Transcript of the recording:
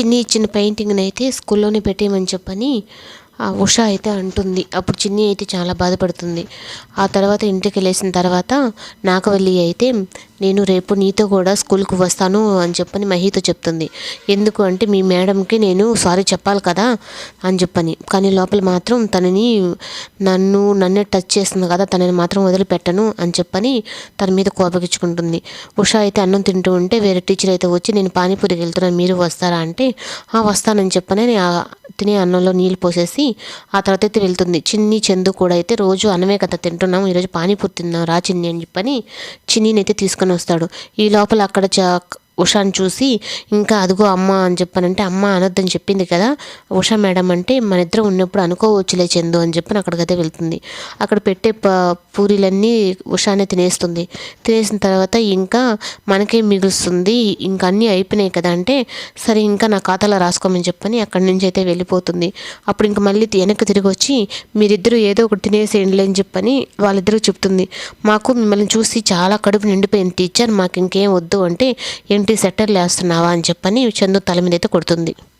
చిన్ని ఇచ్చిన పెయింటింగ్ని అయితే స్కూల్లోనే పెట్టేయమని చెప్పని ఉష అయితే అంటుంది. అప్పుడు చిన్ని అయితే చాలా బాధపడుతుంది. ఆ తర్వాత ఇంటికి వెళ్ళేసిన తర్వాత నాగవల్లి అయితే నేను రేపు నీతో కూడా స్కూల్కి వస్తాను అని చెప్పని మహితో చెప్తుంది. ఎందుకు అంటే మీ మేడంకి నేను సారీ చెప్పాలి కదా అని చెప్పని. కానీ లోపల మాత్రం తనని నన్ను నన్నే టచ్ చేస్తుంది కదా తనని మాత్రం వదిలిపెట్టను అని చెప్పని తన మీద కోపగించుకుంటుంది. ఉష అయితే అన్నం తింటూ ఉంటే వేరే టీచర్ అయితే వచ్చి నేను పానీపూరికి వెళ్తున్నాను మీరు వస్తారా అంటే వస్తానని చెప్పని తినే అన్నంలో నీళ్ళు పోసేసి ఆ తర్వాత అయితే వెళ్తుంది. చిన్ని చందు కూడా అయితే రోజు అన్నమే కదా తింటున్నాం ఈరోజు పానీపూరి తిన్నాం రా చిన్ని అని చెప్పని చిన్నీని అయితే వస్తాడు. ఈ లోపల అక్కడ చా ఉషాని చూసి ఇంకా అదిగో అమ్మ అని చెప్పానంటే అమ్మ అనొద్దని చెప్పింది కదా ఉషా మేడం అంటే మన ఇద్దరం ఉన్నప్పుడు అనుకోవచ్చులే చందు అని చెప్పి అక్కడికైతే వెళ్తుంది. అక్కడ పెట్టే ప పూరీలన్నీ ఉషానే తినేస్తుంది. తినేసిన తర్వాత ఇంకా మనకే మిగులుస్తుంది? ఇంకా అన్నీ అయిపోయినాయి కదా అంటే సరే ఇంకా నా ఖాతాలో రాసుకోమని చెప్పని అక్కడి నుంచి అయితే వెళ్ళిపోతుంది. అప్పుడు ఇంకా మళ్ళీ వెనక్కి తిరిగి వచ్చి మీరిద్దరూ ఏదో ఒకటి తినేసేయండి అని చెప్పని వాళ్ళిద్దరూ చెప్తుంది. మాకు మిమ్మల్ని చూసి చాలా కడుపు నిండిపోయింది. టీచర్ మాకు ఇంకేం వద్దు అంటే ఏంటి సెట్టర్లు వేస్తున్నావా అని చెప్పని చందు తల మీద అయితే కొడుతుంది.